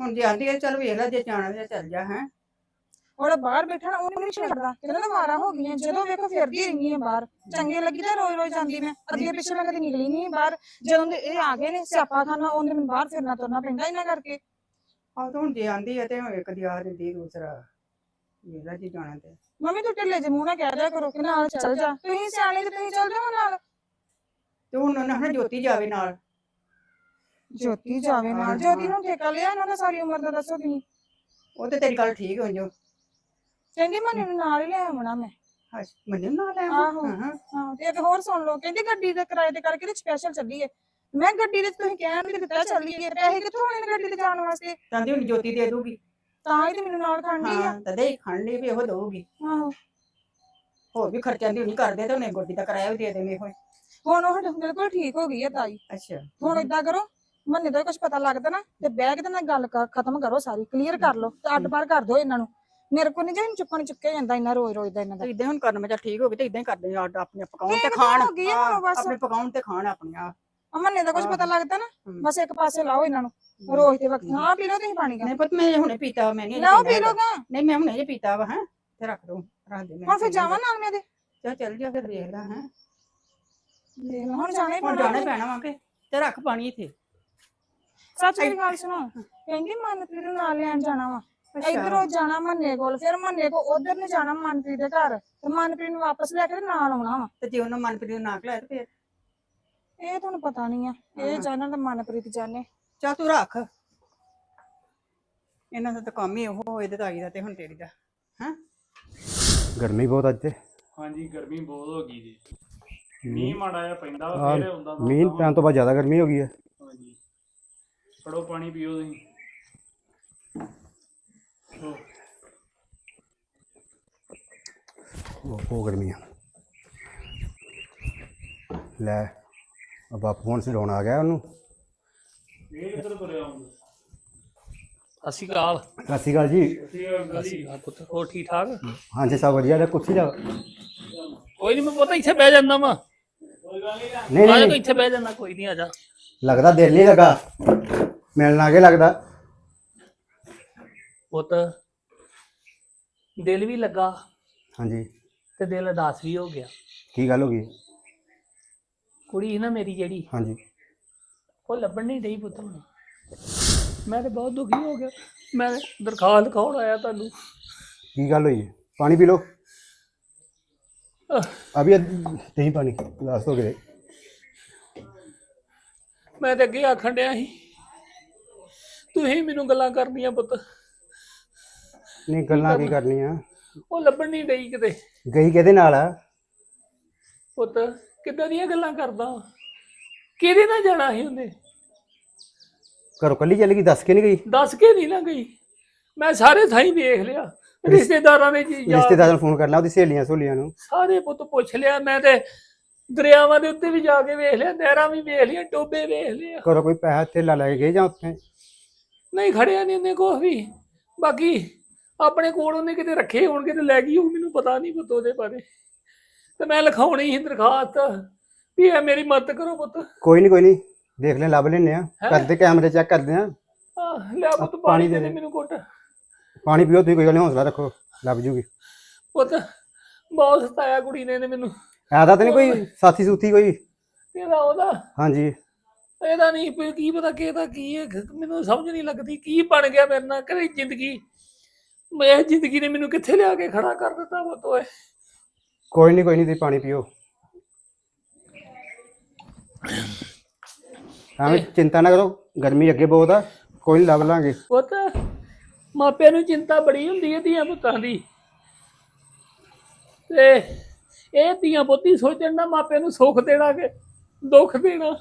ਹੁਣ ਜੇ ਆਂਦੀ ਹੈ ਚਲ ਵੇਖ ਲੈ ਜੇ ਜਾਣਾ ਤੇ ਚੱਲ ਜਾ ਹੈ। ਉਹਦਾ ਬਾਹਰ ਬੈਠਾ ਨਾ ਉਹਨੂੰ ਨਹੀਂ ਛੱਡਦਾ। ਕਹਿੰਦਾ ਤਾਂ ਵਾਰਾ ਹੋ ਗਈਆਂ ਜਦੋਂ ਵੇਖੋ ਫਿਰਦੀ ਰਹਿੰਦੀ ਹੈ ਬਾਹਰ। ਚੰਗੇ ਲੱਗੀ ਤਾਂ ਰੋਜ਼ ਰੋਜ਼ ਜਾਂਦੀ ਮੈਂ। ਅੱਗੇ ਪਿੱਛੇ ਮੈਂ ਕਦੇ ਨਿਕਲੀ ਨਹੀਂ ਬਾਹਰ। ਜਦੋਂ ਦੇ ਇਹ ਆ ਗਏ ਨੇ ਸਿਆਪਾ ਖਾਨਾ ਉਹਨੇ ਮੈਨੂੰ ਬਾਹਰ ਫਿਰਨਾ ਤੁਰਨਾ ਪੈਂਦਾ ਇਹਨਾਂ ਕਰਕੇ। ਤਾਂ ਹੁਣ ਜੇ ਆਂਦੀ ਹੈ ਤੇ ਇੱਕ ਦੀ ਆ ਦਿੰਦੀ ਦੂਸਰਾ। ਵੇਖ ਲੈ ਜੇ ਜਾਣਾ ਤੇ। ਮੰਮੀ ਤੂੰ ਢਿੱਲੇ ਜਿਹੇ ਮੂੰਹ ਨਾਲ ਕਹਿ ਦਿਆ ਕਰੋ ਕਿ ਨਾਲ ਚੱਲ ਜਾ। ਤੁਸੀਂ ਸਿਆਣੇ ਤੇ ਤੁਸੀਂ ਚੱਲ ਜਾਓ ਨਾਲ। ਤੇ ਹੁਣ ਉਹਨਾਂ ਨੇ ਜੋਤੀ ਜਾਵੇ ਨਾਲ। ਜੋਤੀ ਜਾਵੇ ਨਾਲ। ਹਾਂ। ਜੋਤੀ ਨੂੰ ਠੇਕਾ ਲਿਆ ਇਹਨਾਂ ਦਾ ਸਾਰੀ ਉਮਰ ਦਾ ਦੱਸੋ ਤੁਸੀਂ। ਉਹ ਤੇ ਤੇਰੀ ਗੱਲ ਠੀਕ ਹੋ ਜੋ ਕਹਿੰਦੀ ਮੰਨੇ ਨੂੰ ਨਾਲ ਹੀ ਲੈ ਆਉਣਾ ਮੈਂ। ਮੈਨੂੰ ਨਾ ਲੈ ਆਹੋ। ਹਾਂ। ਹਾਂ ਹਾਂ ਤੇ ਇੱਕ ਹੋਰ ਸੁਣ ਲਓ। ਕਹਿੰਦੀ ਗੱਡੀ ਦੇ ਕਿਰਾਏ ਤੇ ਕਰਕੇ ਤੇ ਸਪੈਸ਼ਲ ਚੱਲੀਏ। ਮੈਂ ਗੱਡੀ ਦੇ ਤੁਸੀਂ ਕਹਿਣ ਵੀ ਦਿੱਤਾ ਚੱਲੀਏ। ਪੈਸੇ ਕਿੱਥੋਂ ਆਣੇ ਗੱਡੀ ਤੇ ਜਾਣ ਵਾਸਤੇ? ਕਹਿੰਦੀ ਹੁਣ ਜੋਤੀ ਦੇ ਦੂਗੀ। ਤਾਂ ਹੀ ਤੇ ਮੈਨੂੰ ਨਾਲ ਖੜਨੀ ਆ। ਹਾਂ ਤਦੇ ਲਈ ਵੀ ਉਹ ਦਊਗੀ। ਆਹੋ। ਹੋਰ ਵੀ ਖਰਚਿਆਂ ਦੀ ਨਹੀਂ ਕਰਦੇ ਤੇ ਉਹਨੇ ਗੋਡੀ ਦਾ ਕਿਰਾਇਆ ਵੀ ਦੇ ਦੇਣੇ ਹੋਏ ਹੁਣ ਉਹ ਸਾਡੇ ਬਿਲਕੁਲ ਠੀਕ ਹੋ ਗਈ ਹੈ ਤਾਈ। ਅੱਛਾ। ਹੁਣ ਏਦਾਂ ਕਰੋ ਮੰਨੇ ਦਾ ਕੁਝ ਪਤਾ ਲੱਗਦਾ ਨਾ ਤੇ ਕੇ ਤੇ ਨਾਲ ਗੱਲ ਕਰ- ਖਤਮ ਕਰੋ ਸਾਰੀ ਕਲੀਅਰ ਕਰ ਲਓ ਤੇ ਅੱਡ ਬਾਹਰ ਕਰ ਦਿਓ ਇਹਨਾਂ ਨੂੰ। ਮੇਰੇ ਕੋਲ ਨਹੀਂ ਜੇ ਚੁੱਕਣ ਚੁੱਕਿਆ ਜਾਂਦਾ ਇਹਨਾਂ ਰੋਜ਼ ਰੋਜ਼ ਦਾ ਇਹਨਾਂ ਦਾ। ਤੇ ਇਦਾਂ ਹੁਣ ਕਰਨ ਮੈਂ ਚੱਲ ਠੀਕ ਹੋ ਗਈ ਤੇ ਇਦਾਂ ਹੀ ਕਰਦੇ ਆ ਆਪਣੇ ਪਕਾਉਣ ਤੇ ਖਾਣ। ਹੋ ਗਈ ਆ ਹਾਂ, ਬਸ। ਆਪਣੇ ਪਕਾਉਣ ਤੇ ਖਾਣ ਆਪਣੀਆਂ। ਮੰਨੇ ਦਾ ਕੁਝ ਪਤਾ ਲੱਗਦਾ ਨਾ। ਬਸ ਇੱਕ ਪਾਸੇ ਲਾਓ ਇਹਨਾਂ ਨੂੰ ਰੋਜ਼ ਦੇ ਵਕਤ। ਹਾਂ ਪੀ ਲਓ ਤੁਸੀਂ ਪਾਣੀ ਦਾ ਨਹੀਂ ਪਤ ਮੈਂ ਹੁਣੇ ਪੀਤਾ ਮੈਂ ਨਹੀਂ ਉਹ ਪੀ ਲੋਗਾ ਨਹੀਂ ਮੈਂ ਹੁਣੇ ਜੇ ਪੀਤਾ ਵਾ ਹੈ। ਤੇ ਰੱਖ ਦੋ ਰੱਖ ਦੇ ਮੈਂ। ਹੁਣ ਫਿਰ ਜਾਵਾਂ ਨਾਲ ਮੇਰੇ ਚੱਲ ਚੱਲ ਜਾ ਫਿਰ ਦੇਖਦਾ ਹੈ। ਦੇਖ ਲਾ, ਹੁਣ ਜਾਣਾ ਹੀ ਹੁਣ ਜਾਣਾ ਪੈਣਾ ਪੈਣਾ ਵਾ ਕਿ ਤੇ ਰੱਖ ਪਾਣੀ ਇੱਥੇ। ਸੱਚ ਮੇਰੀ ਗੱਲ ਸੁਣੋ। ਕਹਿੰਦੀ ਮਨਪ੍ਰੀਤ ਨੂੰ ਨਾਲ ਲੈਣ ਜਾਣਾ ਵਾ। ਇਧਰੋਂ ਜਾਣਾ ਮੰਨੇ ਕੋਲ ਫਿਰ ਮੰਨੇ ਕੋ ਉਧਰ ਨੂੰ ਜਾਣਾ ਮਨਪ੍ਰੀਤ ਦੇ ਘਰ। ਤੇ ਮਨਪ੍ਰੀਤ ਨੂੰ ਵਾਪਸ ਲੈ ਕੇ ਤੇ ਨਾਲ ਆਉਣਾ ਵਾ। ਤੇ ਜੇ ਉਹਨਾਂ ਮਨਪ੍ਰੀਤ ਨੂੰ ਨਾ ਖਲਾਇਆ ਤੇ ਫਿਰ ਇਹ ਤੁਹਾਨੂੰ ਪਤਾ ਨਹੀਂ ਆ। ਇਹ ਜਾਣਨ ਤਾਂ ਮਨਪ੍ਰੀਤ ਜਾਣੇ ਚੱਲ ਤੂੰ ਰੱਖ। ਇਹਨਾਂ ਦਾ ਤਾਂ ਕੰਮ ਹੀ ਉਹ ਹੋਏ ਤੇ ਤਾਈ ਦਾ ਤੇ ਹੁਣ ਤੇਰੀ ਦਾ। ਹੈ? ਗਰਮੀ ਬਹੁਤ ਅੱਜ ਤੇ। ਹਾਂਜੀ ਗਰਮੀ ਬਹੁਤ ਹੋ ਗਈ ਜੀ। ਮੀਂਹ ਮਾੜਾ ਜਿਹਾ ਪੈਂਦਾ ਵਾ, ਫੇਰ ਹੁੰਦਾ ਵਾ ਮੀਂਹ ਪੈਣ ਤੋਂ ਬਾਅਦ ਜ਼ਿਆਦਾ ਗਰਮੀ ਹੋ ਗਈ ਹੈ ਹਾਂਜੀ। ਫੜੋ ਪਾਣੀ ਪੀਓ ਤੁਸੀਂ। ਉਹ ਗਰਮੀ ਆ। ਲੈ। ਆ ਬਾਪੂ ਹੁਣ ਸਿਲਾਉਣ ਆ ਗਿਆ ਉਹਨੂੰ। ਇਹ ਕਿੱਧਰ ਤੁਰਿਆ ਹੁੰਦਾ ਸਤਿ ਸ਼੍ਰੀ ਅਕਾਲ। ਸਤਿ ਸ਼੍ਰੀ ਅਕਾਲ ਜੀ। ਆ ਪੁੱਤ ਹੋਰ ਠੀਕ ਠਾਕ? ਹਾਂਜੀ ਸਭ ਵਧੀਆ ਤੇ ਕੁਰਸੀ ਦਾ ਕੋਈ ਨਹੀਂ ਮੈਂ ਪੁੱਤ ਇੱਥੇ ਬਹਿ ਜਾਂਦਾ ਵਾ। ਨਹੀਂ ਆ ਜਾ ਨਹੀਂ। ਇੱਥੇ ਬਹਿ ਜਾਂਦਾ ਕੋਈ ਨਹੀਂ ਆ ਜਾ। ਲੱਗਦਾ ਦਿਲ ਨਹੀਂ ਲੱਗਾ। ਮਿਲਣ ਆ ਕੇ ਲੱਗਦਾ। ਪੁੱਤ ਦਿਲ ਵੀ ਲੱਗਾ ਹਾਂਜੀ। ਤੇ ਦਿਲ ਉਦਾਸ ਵੀ ਹੋ ਗਿਆ। ਕੀ ਗੱਲ ਹੋ ਗਈ? ਕੁੜੀ ਸੀ ਨਾ ਮੇਰੀ ਜਿਹੜੀ ਹਾਂਜੀ। ਉਹ ਲੱਭਣ ਨਹੀਂ ਡਈ ਪੁੱਤ ਹੁਣ ਮੈਂ ਤੇ ਬਹੁਤ ਦੁਖੀ ਹੋ ਗਿਆ। ਮੈਂ ਦਰਖਾਸਤ ਲਿਖਾਉਣ ਆਇਆ ਤੁਹਾਨੂੰ। ਕੀ ਗੱਲ ਹੋਈ? ਹੈ? ਪਾਣੀ ਪੀ ਲਓ। ਅਹ, ਅਭੀ ਨਹੀਂ ਪਾਣੀ ਗਲਾਸ ਹੋ ਗਏ ਮੈਂ ਤੇ ਅੱਗੇ ਆਖਣ ਡਿਆ ਸੀ ਤੁਸੀਂ ਮੈਨੂੰ ਗੱਲਾਂ ਕਰਨੀਆਂ ਪੁੱਤ। ਨਹੀਂ ਗੱਲਾਂ ਕੀ ਕਰਨੀਆਂ? ਉਹ ਲੱਭਣ ਨਹੀਂ ਡਈ ਕਿਤੇ। ਗਈ ਕਿਹਦੇ ਨਾਲ ਆ? ਪੁੱਤ ਕਿੱਦਾਂ ਦੀਆਂ ਗੱਲਾਂ ਕਰਦਾ ਵਾਂ? ਕਿਹਦੇ ਨਾਲ ਜਾਣਾ ਸੀ ਉਹਨੇ? ਘਰੋਂ ਕੱਲੀ ਚੱਲ ਗਈ ਦੱਸ ਕੇ ਨਹੀਂ ਗਈ? ਦੱਸ ਕੇ ਨਹੀਂ ਨਾ ਗਈ। ਮੈਂ ਸਾਰੇ ਥਾਈ ਵੇਖ ਲਿਆ। ਰਿਸ਼ਤੇਦਾਰਾਂ ਨੇ ਜੀ ਯਾਰ ਰਿਸ਼ਤੇਦਾਰਾਂ ਨੂੰ ਫੋਨ ਕਰ ਲਾ ਉਹਦੀ ਸਹੇਲੀਆਂ ਸਹੂਲੀਆਂ ਨੂੰ। ਸਾਰੇ ਪੁੱਤ ਪੁੱਛ ਲਿਆ। ਮੈਂ ਤੇ ਦਰਿਆਵਾਂ ਦੇ ਉੱਤੇ ਵੀ ਜਾ ਕੇ ਵੇਖ ਲਿਆ ਨਹਿਰਾਂ ਵੀ ਵੇਖ ਲਿਆ ਟੋਬੇ ਵੇਖ ਲਿਆ ਘਰੋਂ ਕੋਈ ਪੈਸਾ ਥੇਲਾ ਲੈ ਕੇ ਗਏ ਜਾਂ ਉੱਥੇ? ਨਹੀਂ ਖੜਿਆ ਨਹੀਂ ਉਹਨੇ ਕੁਛ ਵੀ। ਬਾਕੀ ਆਪਣੇ ਕੋਲ ਉਹਨੇ ਕਿਤੇ ਰੱਖੇ ਹੋਣਗੇ ਤੇ ਲੈ ਗਈ ਉਹ ਮੈਨੂੰ ਪਤਾ ਨਹੀਂ ਪੁੱਤ ਉਹਦੇ ਬਾਰੇ। ਤੇ ਮੈਂ ਲਿਖਾਉਣੀ ਸੀ ਦਰਖਾਸਤ ਵੀ ਇਹ ਮੇਰੀ ਮਦਦ ਕਰੋ ਪੁੱਤ। ਕੋਈ ਨਹੀਂ ਕੋਈ ਨਹੀਂ ਦੇਖ ਲੈ ਲੱਭ ਲੈਨੇ ਆ। ਹੈਂ? ਕਰਦੇ ਕੈਮਰੇ ਚੈੱਕ ਕਰਦੇ ਆ। ਆਹ, ਲਿਆ ਪੁੱਤ ਪਾਣੀ ਪਾਣੀ ਦੇ ਦੇ। ਦੇ ਦੇ। ਮੈਨੂੰ ਘੁੱਟ। ਪਾਣੀ ਪੀਓ ਤੁਸੀਂ ਕੋਈ ਗੱਲ ਨੀ ਹੌਸਲਾ ਰੱਖੋ। ਲੱਭ ਜੂਗੀ। ਪੁੱਤ ਬਹੁਤ ਸਤਾਇਆ ਕੁੜੀ ਨੇ ਇਹਨੇ ਮੈਨੂੰ। ਐਦਾ ਤਾਂ ਨਹੀਂ ਕੋਈ ਸਾਥੀ ਸੂਥੀ ਕੋਈ? ਇਹਦਾ ਉਹਦਾ? ਹਾਂਜੀ। ਇਹਦਾ ਨਹੀਂ ਕੋਈ ਕੀ ਪਤਾ ਕਿਹਦਾ ਕੀ ਹੈ? ਮੈਨੂੰ ਸਮਝ ਨਹੀਂ ਲੱਗਦੀ ਕੀ ਬਣ ਗਿਆ ਮੇਰੇ ਨਾਲ? ਕਰੇ ਜ਼ਿੰਦਗੀ। ਮੈਂ ਜ਼ਿੰਦਗੀ ਨੇ ਮੈਨੂੰ ਕਿੱਥੇ ਲਿਆ ਕੇ ਖੜਾ ਕਰ ਦਿੱਤਾ ਪੁੱਤ ਓਏ? ਕੋਈ ਨਹੀਂ ਕੋਈ ਨਹੀਂ ਤੁਸੀਂ ਪਾਣੀ ਪੀਓ। ਐਵੇਂ ਚਿੰਤਾ ਨਾ ਕਰੋ ਗਰਮੀ ਅੱਗੇ ਬਹੁਤ ਆ ਕੋਈ ਲੱਭ ਲਾਂਗੇ। ਪੁੱਤ ਮਾਪਿਆਂ ਨੂੰ ਚਿੰਤਾ ਬੜੀ ਹੁੰਦੀ ਹੈ ਧੀਆਂ ਪੁੱਤਾਂ ਦੀ। ਤੇ ਇਹ ਧੀਆਂ ਪੁੱਤੀ ਸੋਚਣ ਨਾ ਮਾਪਿਆਂ ਨੂੰ ਸੁੱਖ ਦੇਣਾ ਕਿ ਦੁੱਖ ਦੇਣਾ।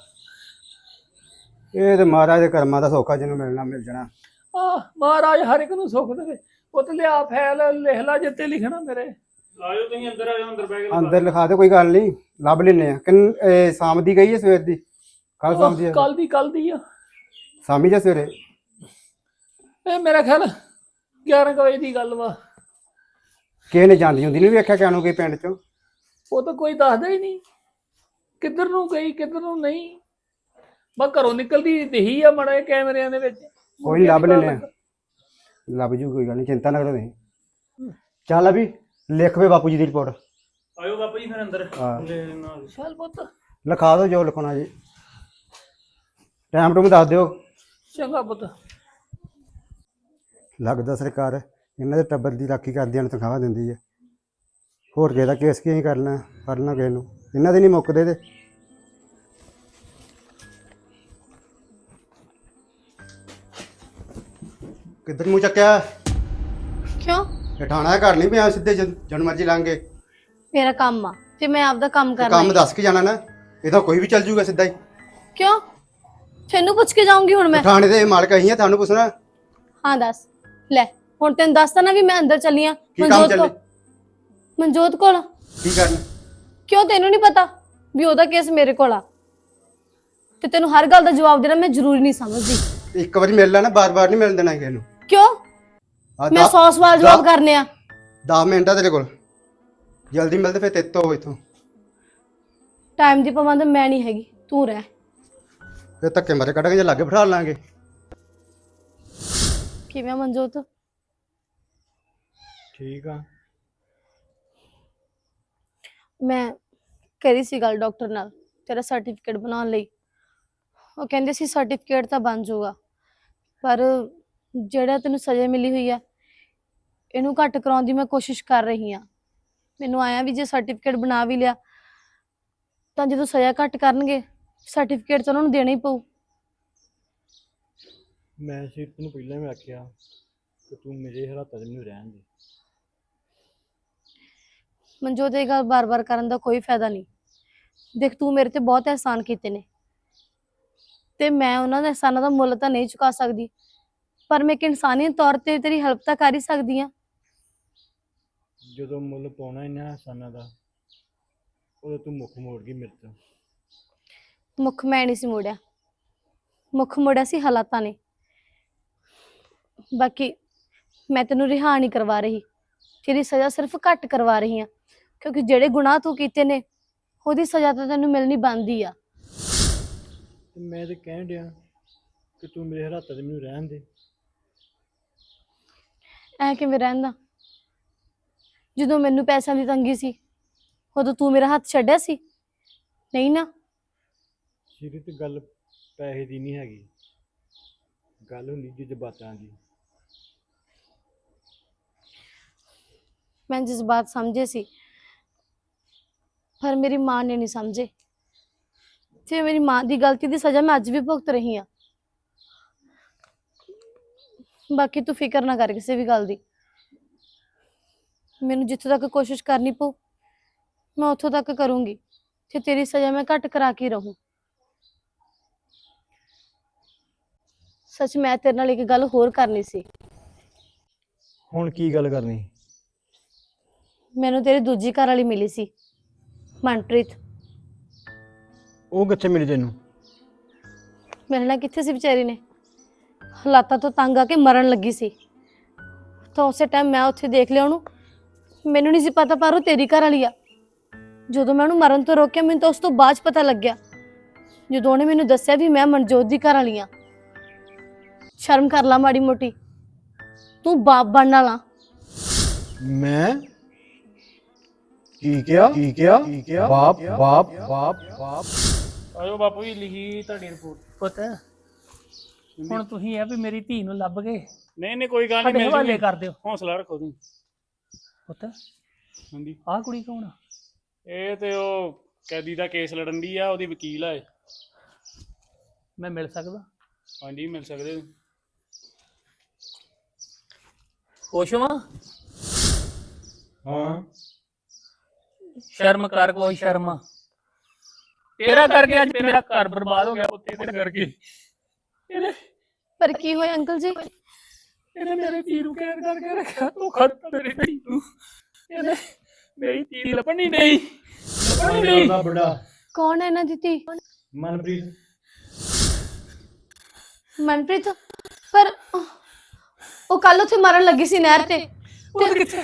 ਇਹ ਤੇ ਮਹਾਰਾਜ ਦੇ ਕਰਮਾਂ ਦਾ ਸੌਖਾ ਜਿਹਨੂੰ ਮਿਲਣਾ ਮਿਲ ਜਾਣਾ। ਆ ਮਹਾਰਾਜ ਹਰ ਇੱਕ ਨੂੰ ਸੁੱਖ ਦੇਵੇ। ਪੁੱਤ ਲਿਆ ਫੈਲ ਲਿਖ ਲਾ ਜਿੱਤੇ ਲਿਖਣਾ ਮੇਰੇ। ਤੁਸੀਂ ਅੰਦਰ ਆਜੋ ਅੰਦਰ ਬਹਿ ਕੇ ਅੰਦਰ ਲਿਖਾ ਦੇ ਕੋਈ ਗੱਲ ਨਹੀਂ ਲੱਭ ਲੈਨੇ ਆ ਕਿੰਨ ਇਹ ਸ਼ਾਮ ਦੀ ਗਈ ਹੈ ਸਵੇਰ ਦੀ? ਕੱਲ ਸ਼ਾਮ ਦੀ ਆ? ਕੱਲ ਦੀ ਕੱਲ ਦੀ ਆ। ਸ਼ਾਮੀ ਜਾਂ ਸਵੇਰੇ? ਇਹ ਮੇਰਾ ਖਿਆਲ 11 ਕੁ ਵਜੇ ਦੀ ਗੱਲ ਵਾ। ਕਿਸੇ ਨੇ ਜਾਂਦੀ ਹੁੰਦੀ ਨਹੀਂ ਵੇਖਿਆ ਕਿਆਨੂੰ ਕੋਈ ਪਿੰਡ ਚੋਂ? ਉਹ ਤਾਂ ਕੋਈ ਦੱਸਦਾ ਹੀ ਨਹੀਂ। ਕਿੱਧਰ ਨੂੰ ਗਈ ਕਿੱਧਰ ਨੂੰ ਨਹੀਂ। ਮੈਂ ਘਰੋਂ ਨਿਕਲਦੀ ਦਿਹੀ ਆ ਮੜਾ ਕੈਮਰਿਆਂ ਦੇ ਵਿੱਚ। ਕੋਈ ਨੀ ਲੱਭ ਲੈਨੇ ਆ ਲੱਭ ਜੂ ਕੋਈ ਗੱਲ ਨਹੀਂ ਚਿੰਤਾ ਨਾ ਕਰੋ ਤੁਸੀਂ। ਚੱਲ ਅਭੀ ਲਿਖ ਵੇ ਬਾਪੂ ਜੀ ਦੀ ਰਿਪੋਰਟ। ਆਇਓ ਬਾਪਾ ਜੀ ਫਿਰ ਅੰਦਰ। ਹਾਂ। ਲੈ ਨਾਲ। ਚੱਲ ਪੁੱਤ। ਲਿਖਾ ਦਿਓ ਜੋ ਲਿਖਣਾ ਜੀ। ਟਾਈਮ ਟੂਮ ਦੱਸ ਦਿਓ। ਚੰਗਾ ਪੁੱਤ। ਲੱਗਦਾ ਸਰਕਾਰ ਇਹਨਾਂ ਦੇ ਟੱਬਰ ਦੀ ਰਾਖੀ ਕਰਦਿਆਂ ਨੂੰ ਤਨਖਾਹ ਦਿੰਦੀ ਹੈ ਹੋਰ ਕਿਸੇ ਦਾ ਕੇਸ ਕੀ ਕਰਨਾ ਕਰਨਾ ਕਿਸੇ ਨੂੰ। ਇਹਨਾਂ ਦੇ ਨਹੀਂ ਮੁੱਕਦੇ ਤੇ। ਕਿੱਧਰ ਮੂੰਹ ਚੱਕਿਆ? ਕਿਉਂ? ਠਾਣਾ ਘਰ ਨਹੀਂ ਪਿਆ ਸਿੱਧੇ ਜਦ ਜਨ ਮਰਜ਼ੀ ਲਾਂਗੇ ਮੇਰਾ ਕੰਮ ਆ ਤੇ ਮੈਂ ਆਪਦਾ ਕੰਮ ਕਰਨਾ ਕੰਮ ਹੈ। ਦੱਸ ਕੇ ਜਾਣਾ ਨਾ ਇਹ ਤਾਂ ਕੋਈ ਵੀ ਚੱਲ ਜੂਗਾ ਸਿੱਧਾ ਹੀ। ਕਿਉਂ? ਤੈਨੂੰ ਪੁੱਛ ਕੇ ਜਾਊਂਗੀ ਹੁਣ ਮੈਂ। ਠਾਣੇ ਦੇ ਮਾਲਕ ਅਸੀਂ ਆ ਤੁਹਾਨੂੰ ਪੁੱਛਣਾ। ਹਾਂ ਦੱਸ। ਲੈ ਹੁਣ ਤੈਨੂੰ ਦੱਸਤਾ ਨਾ ਵੀ ਮੈਂ ਅੰਦਰ ਚੱਲੀ ਆ ਕੰਮ ਚੱਲੇ? ਕੋਲ। ਮਨਜੋਤ ਕੋਲ। ਕੀ ਕਰਨਾ? ਕਿਉਂ ਤੈਨੂੰ ਨਹੀਂ ਪਤਾ ਵੀ ਉਹਦਾ ਕੇਸ ਮੇਰੇ ਕੋਲ ਆ? ਤੇ ਤੈਨੂੰ ਹਰ ਗੱਲ ਦਾ ਜਵਾਬ ਦੇਣਾ ਮੈਂ ਜ਼ਰੂਰੀ ਨਹੀਂ ਸਮਝਦੀ। ਇੱਕ ਵਾਰੀ ਮਿਲ ਲੈਣਾ ਬਾਰ-ਬਾਰ ਨਹੀਂ ਮਿਲਣ ਦੇਣਾ ਕਿਸੇ ਨੂੰ। ਕਿਉਂ? ਆ ਮੈਂ 100 ਸਵਾਲ ਜਵਾਬ ਦਸ- ਕਰਨੇ ਆ। 10 ਮਿੰਟ ਆ ਤੇਰੇ ਕੋਲ। ਜਲਦੀ ਮਿਲਦੇ ਫਿਰ ਤੇਤੋ ਹੋ ਇਥੋਂ। ਟਾਈਮ ਦੀ ਪਾਬੰਦ ਮੈਂ ਨਹੀਂ ਹੈਗੀ ਤੂੰ ਰਹਿ। ਫਿਰ ਧੱਕੇ ਮਾਰੇ ਕੱਢਾਂਗੇ ਜੇ ਲਾਗੇ ਬਿਠਾ ਲਾਂਗੇ। ਕਿਵੇਂ ਆ ਮਨਜੋਤ? ਠੀਕ ਆ। ਮੈਂ ਕਰੀ ਸੀ ਗੱਲ ਡਾਕਟਰ ਨਾਲ ਤੇਰਾ ਸਰਟੀਫਿਕੇਟ ਬਣਾਉਣ ਲਈ। ਉਹ ਕਹਿੰਦੇ ਸੀ ਸਰਟੀਫਿਕੇਟ ਤਾਂ ਬਣ ਜਾਊਗਾ ਪਰ ਜਿਹੜਾ ਤੈਨੂੰ ਸਜ਼ਾ ਮਿਲੀ ਹੋਈ ਆ ਇਹਨੂੰ ਘੱਟ ਕਰਾਉਣ ਦੀ ਮੈਂ ਕੋਸ਼ਿਸ਼ ਕਰ ਰਹੀ ਆ ਮੈਨੂੰ ਆਇਆ ਵੀ ਜੇ ਸਰਟੀਫਿਕੇਟ ਬਣਾ ਵੀ ਲਿਆ ਤਾਂ ਜਦੋਂ ਸਜ਼ਾ ਘੱਟ ਕਰਨਗੇ ਸਰਟੀਫਿਕੇਟ ਤਾਂ ਉਹਨਾਂ ਨੂੰ ਦੇਣਾ ਹੀ ਪਊ। ਮੈਂ ਸਿਰ ਤੈਨੂੰ ਪਹਿਲਾਂ ਵੀ ਆਖਿਆ ਕਿ ਤੂੰ ਮੇਰੇ ਹਾਲਾਤਾਂ 'ਚ ਮੈਨੂੰ ਰਹਿਣ ਦੇ। ਮਨਜੋਤ ਇਹ ਗੱਲ ਬਾਰ-ਬਾਰ ਕਰਨ ਦਾ ਕੋਈ ਫਾਇਦਾ ਨਹੀਂ। ਦੇਖ ਤੂੰ ਮੇਰੇ ਤੇ ਬਹੁਤ ਅਹਿਸਾਨ ਕੀਤੇ ਨੇ। ਤੇ ਮੈਂ ਉਹਨਾਂ ਦੇ ਅਹਿਸਾਨਾਂ ਦਾ ਮੁੱਲ ਤਾਂ ਨਹੀਂ ਚੁਕਾ ਸਕਦੀ ਪਰ ਮੈਂ ਇੱਕ ਇਨਸਾਨੀ ਤੌਰ ਤੇ ਤੇਰੀ ਹੈਲਪ ਤਾਂ ਕਰ ਹੀ ਸਕਦੀ ਆ ਜਦੋਂ ਮੁੱਲ ਪਾਉਣਾ ਇਹਨਾਂ ਹਸਾਨਾਂ ਦਾ ਉਦੋਂ ਤੂੰ ਮੁੱਖ ਮੋੜ ਗਈ ਮੇਰੇ ਤੋਂ। ਮੁੱਖ ਮੈਂ ਨਹੀਂ ਸੀ ਮੋੜਿਆ। ਮੁੱਖ ਮੋੜਿਆ ਸੀ ਹਾਲਾਤਾਂ ਨੇ। ਬਾਕੀ ਮੈਂ ਤੈਨੂੰ ਰਿਹਾ ਨਹੀਂ ਕਰਵਾ ਰਹੀ। ਤੇਰੀ ਸਜ਼ਾ ਸਿਰਫ ਘੱਟ ਕਰਵਾ ਰਹੀ ਆ ਕਿਉਂਕਿ ਜਿਹੜੇ ਗੁਨਾਹ ਤੂੰ ਕੀਤੇ ਨੇ ਉਹਦੀ ਸਜ਼ਾ ਤਾਂ ਤੈਨੂੰ ਮਿਲਣੀ ਬਣਦੀ ਆ। ਤੇ ਮੈਂ ਤੇ ਕਹਿਣ ਡਿਆ ਕਿ ਤੂੰ ਮੇਰੇ ਹਾਲਾਤਾਂ 'ਚ ਮੈਨੂੰ ਰਹਿਣ ਦੇ। ਐ ਕਿਵੇਂ ਰਹਿੰਦਾ ਜਦੋਂ ਮੈਨੂੰ ਪੈਸਿਆਂ ਦੀ ਤੰਗੀ ਸੀ ਉਦੋਂ ਤੂੰ ਮੇਰਾ ਹੱਥ ਛੱਡਿਆ ਸੀ? ਨਹੀਂ ਨਾ। ਸਿਰ ਤੇ ਗੱਲ ਪੈਸੇ ਦੀ ਨਹੀਂ ਹੈਗੀ। ਗੱਲ ਹੁੰਦੀ ਜਜ਼ਬਾਤਾਂ ਦੀ। ਮੈਂ ਜਜ਼ਬਾਤ ਸਮਝੇ ਸੀ ਪਰ ਮੇਰੀ ਮਾਂ ਨੇ ਨਹੀਂ ਸਮਝੇ। ਤੇ ਮੇਰੀ ਮਾਂ ਦੀ ਗਲਤੀ ਦੀ ਸਜ਼ਾ ਮੈਂ ਅੱਜ ਵੀ ਭੁਗਤ ਰਹੀ ਹਾਂ। ਬਾਕੀ ਤੂੰ ਫਿਕਰ ਨਾ ਕਰ ਕਿਸੇ ਵੀ ਗੱਲ ਦੀ। ਮੈਨੂੰ ਜਿੱਥੋਂ ਤੱਕ ਕੋਸ਼ਿਸ਼ ਕਰਨੀ ਪਊ ਮੈਂ ਉੱਥੋਂ ਤੱਕ ਕਰੂੰਗੀ ਤੇ ਤੇਰੀ ਸਜ਼ਾ ਮੈਂ ਘੱਟ ਕਰਾ ਕੇ ਰਹੂੰ। ਸੱਚ ਮੈਂ ਤੇਰੇ ਨਾਲ ਇੱਕ ਗੱਲ ਹੋਰ ਕਰਨੀ ਸੀ। ਹੁਣ ਕੀ ਗੱਲ ਕਰਨੀ? ਮੈਨੂੰ ਤੇਰੀ ਦੂਜੀ ਘਰ ਵਾਲੀ ਮਿਲੀ ਸੀ ਮਨਪ੍ਰੀਤ। ਉਹ ਕਿੱਥੇ ਮਿਲੀ ਤੈਨੂੰ? ਮੇਰੇ ਨਾਲ ਕਿੱਥੇ ਸੀ ਵਿਚਾਰੀ ਨੇ? ਹਾਲਾਤਾਂ ਤੋਂ ਤੰਗ ਆ ਕੇ ਮਰਨ ਲੱਗੀ ਸੀ। ਤਾਂ ਉਸੇ ਟਾਈਮ ਮੈਂ ਉੱਥੇ ਦੇਖ ਲਿਆ ਉਹਨੂੰ ਮੈਨੂੰ ਨਹੀਂ ਸੀ ਪਤਾ ਪਰ ਉਹ ਤੇਰੀ ਘਰ ਵਾਲੀ ਆ। ਜਦੋਂ ਮੈਂ ਉਹਨੂੰ ਮਰਨ ਤੋਂ ਰੋਕਿਆ ਮੈਨੂੰ ਤਾਂ ਉਸ ਤੋਂ ਬਾਅਦ 'ਚ ਪਤਾ ਲੱਗਿਆ। ਜਦੋਂ ਉਹਨੇ ਮੈਨੂੰ ਦੱਸਿਆ ਵੀ ਮੈਂ ਮਨਜੋਤ ਦੀ ਘਰ ਵਾਲੀ ਆ। ਸ਼ਰਮ ਕਰ ਲਾ ਮਾੜੀ ਮੋਟੀ। ਤੂੰ ਬਾਪ ਬਣਨ ਵਾਲਾ। ਮੈਂ? ਕੀ ਕਿਹਾ? ਕੀ ਕਿਹਾ? ਕੀ ਕਿਹਾ? ਬਾਪ ਬਾਪ ਬਾਪ ਬਾਪ। ਆਇਓ ਬਾਪੂ ਜੀ ਲਿਖੀ ਤੁਹਾਡੀ ਰਿਪੋਰਟ ਪੁੱਤ ਹੁਣ ਤੁਸੀਂ ਇਹ ਵੀ ਮੇਰੀ ਧੀ ਨੂੰ ਲੱਭ ਗਏ। ਨਹੀਂ ਨਹੀਂ ਕੋਈ ਗੱਲ ਸਾਡੇ ਨਹੀਂ ਹਵਾਲੇ ਮਿਲ ਕਰ ਦਿਓ। ਹੌਸਲਾ ਰੱਖੋ ਤੁਸੀਂ। ਪੁੱਤ? ਹਾਂਜੀ। ਆਹ ਕੁੜੀ ਕੌਣ ਆ? ਇਹ ਤੇ ਉਹ ਕੈਦੀ ਦਾ ਕੇਸ ਲੜਨ ਦੀ ਆ ਉਹਦੀ ਵਕੀਲ ਆ ਇਹ। ਮੈਂ ਮਿਲ ਸਕਦਾ? ਹਾਂਜੀ ਮਿਲ ਸਕਦੇ ਹੋ। ਖੁਸ਼ ਵਾਂ? ਹਾਂ। ਸ਼ਰਮ ਕਰ ਕੋਈ ਸ਼ਰਮ। ਤੇਰਾ ਕਰਕੇ ਅੱਜ ਮੇਰਾ ਘਰ ਬਰਬਾਦ ਹੋ ਗਿਆ ਪੁੱਤੇ ਤੇਰੇ ਕਰਕੇ। ਪਰ ਕੀ ਹੋਇਆ ਅੰਕਲ ਜੀ? ਇਹਨੇ ਮੇਰੇ ਧੀ ਨੂੰ ਕੈਦ ਕਰਕੇ ਰੱਖਿਆ। ਤੂੰ ਖੜ ਮੇਰੀ ਧੀ ਨੂੰ। ਇਹਨੇ ਮੇਰੀ ਧੀ ਲੱਭਣੀ ਨਹੀਂ। ਲੱਭਣੀ ਨਹੀਂ। ਦਾ ਬੜਾ ਕੌਣ ਹੈ ਇਹਨਾਂ ਦੀ ਧੀ? ਮਨਪ੍ਰੀਤ। ਮਨਪ੍ਰੀਤ? ਪਰ ਉਹ ਕੱਲ ਉੱਥੇ ਮਰਨ ਲੱਗੀ ਸੀ ਨਹਿਰ ਤੇ। ਉਹ ਕਿੱਥੇ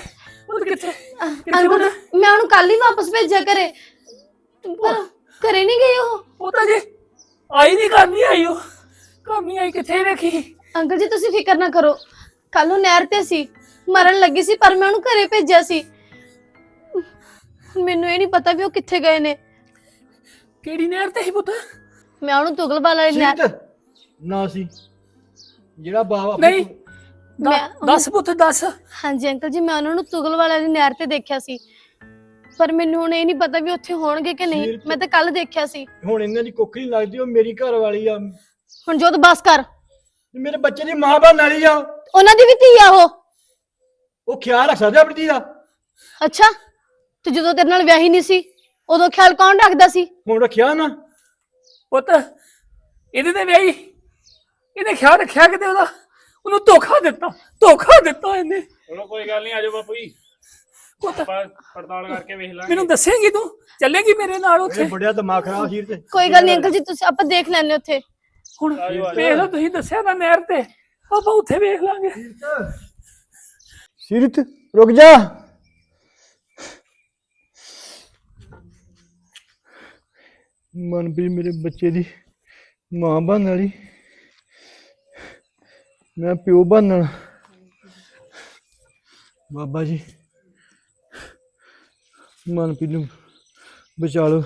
ਉਹ ਕਿੱਥੇ ਅੰਕਲ ਮੈਂ ਉਹਨੂੰ ਕੱਲ ਹੀ ਵਾਪਸ ਭੇਜਿਆ ਘਰੇ। ਪਰ ਘਰੇ ਨਹੀਂ ਗਈ ਉਹ? ਉਹ ਤਾਂ ਜੀ ਆਈ ਨਹੀਂ ਕਰਨੀ ਆਈ ਉਹ। ਕਰਨੀ ਆਈ ਕਿੱਥੇ ਵੇਖੀ? ਅੰਕਲ ਜੀ ਤੁਸੀਂ ਫਿਕਰ ਨਾ ਕਰੋ। ਕੱਲ ਉਹ ਨਹਿਰ ਤੇ ਸੀ ਮਰਨ ਲੱਗੀ ਸੀ ਪਰ ਮੈਂ ਉਹਨੂੰ ਘਰੇ ਭੇਜਿਆ ਸੀ। ਮੈਨੂੰ ਇਹ ਨਹੀਂ ਪਤਾ ਵੀ ਉਹ ਕਿੱਥੇ ਗਏ ਨੇ। ਕਿਹੜੀ ਨਹਿਰ ਤੇ ਸੀ ਪੁੱਤ? ਮੈਂ ਉਹਨੂੰ ਤੁਗਲਵਾਲ ਵਾਲੀ ਨਹਿਰ ਸੀਤ ਨਾ ਸੀ। ਜਿਹੜਾ ਆਪਣੀ ਨਹੀਂ। ਮੈਂ ਦੱਸ ਪੁੱਤ ਦੱਸ। ਹਾਂਜੀ ਅੰਕਲ ਜੀ ਮੈਂ ਉਹਨਾਂ ਨੂੰ ਤੁਗਲਵਾਲ ਵਾਲੀ ਨਹਿਰ ਤੇ ਦੇਖਿਆ ਸੀ। ਪਰ ਮੈਨੂੰ ਹੁਣ ਇਹ ਨਹੀਂ ਪਤਾ ਵੀ ਉੱਥੇ ਹੋਣਗੇ ਕਿ ਨਹੀਂ। ਸਿਰ ਮੈਂ ਤਾਂ ਕੱਲ ਦੇਖਿਆ ਸੀ। ਹੁਣ ਇਹਨਾਂ ਦੀ ਕੁੱਖ ਨਹੀਂ ਲੱਗਦੀ ਉਹ ਮੇਰੀ ਘਰ ਵਾਲੀ ਆ। ਹੁਣ ਜੋਤ ਬਸ ਕਰ। ਮੇਰੇ ਬੱਚੇ ਦੀ ਮਾਂ ਬਣਨ ਵਾਲੀ ਆ। ਉਹਨਾਂ ਦੀ ਵੀ ਧੀ ਆ ਉਹ? ਉਹ ਖਿਆਲ ਰੱਖ ਸਕਦਾ ਆਪਣੀ ਧੀ ਦਾ। ਅੱਛਾ ਤੇ ਜਦੋਂ ਤੇਰੇ ਨਾਲ ਵਿਆਹੀ ਨਹੀਂ ਸੀ ਉਦੋਂ ਖਿਆਲ ਕੌਣ ਰੱਖਦਾ ਸੀ? ਹੁਣ ਰੱਖਿਆ ਨਾ। ਪੁੱਤ ਇਹਦੇ ਤੇ ਵਿਆਹੀ ਇਹਨੇ ਖਿਆਲ ਰੱਖਿਆ ਕਿਤੇ ਉਹਦਾ? ਉਹਨੂੰ ਧੋਖਾ ਦਿੱਤਾ ਧੋਖਾ ਦਿੱਤਾ ਇਹਨੇ। ਚਲੋ ਕੋਈ ਗੱਲ ਨਹੀਂ ਆਜੋ ਬਾਪੂ ਜੀ। ਪੁੱਤ ਆਪਾਂ ਪੜਤਾਲ ਕਰਕੇ ਵੇਖ ਲਾਂਗੇ। ਮੈਨੂੰ ਦੱਸੇਂਗੀ ਤੂੰ? ਚੱਲੇਗੀ ਮੇਰੇ ਨਾਲ ਉੱਥੇ? ਇਹ ਬੜਿਆ ਦਿਮਾਗ ਖਰਾਬ ਸੀ ਤੇ। ਕੋਈ ਗੱਲ ਨਹੀਂ ਅੰਕਲ ਜੀ ਤੁਸੀਂ ਆਪਾਂ ਦੇਖ ਲੈਣੇ ਉੱਥੇ। ਹੁਣ। ਵੇਖ ਲਓ ਤੁਸੀਂ ਦੱਸਿਆ ਨਾ ਨਹਿਰ ਤੇ। ਆਪਾਂ ਉੱਥੇ ਵੇਖ ਲਾਂਗੇ। ਸਿਰਤ ਰੁਕ ਜਾ। ਮਨਪ੍ਰੀਤ ਮੇਰੇ ਬੱਚੇ ਦੀ ਮਾਂ ਬਣਨ ਵਾਲੀ। ਮੈਂ ਪਿਓ ਬਣਨ ਬਾਬਾ ਜੀ ਮਨਪ੍ਰੀਤ ਨੂੰ ਬਚਾ ਲਓ।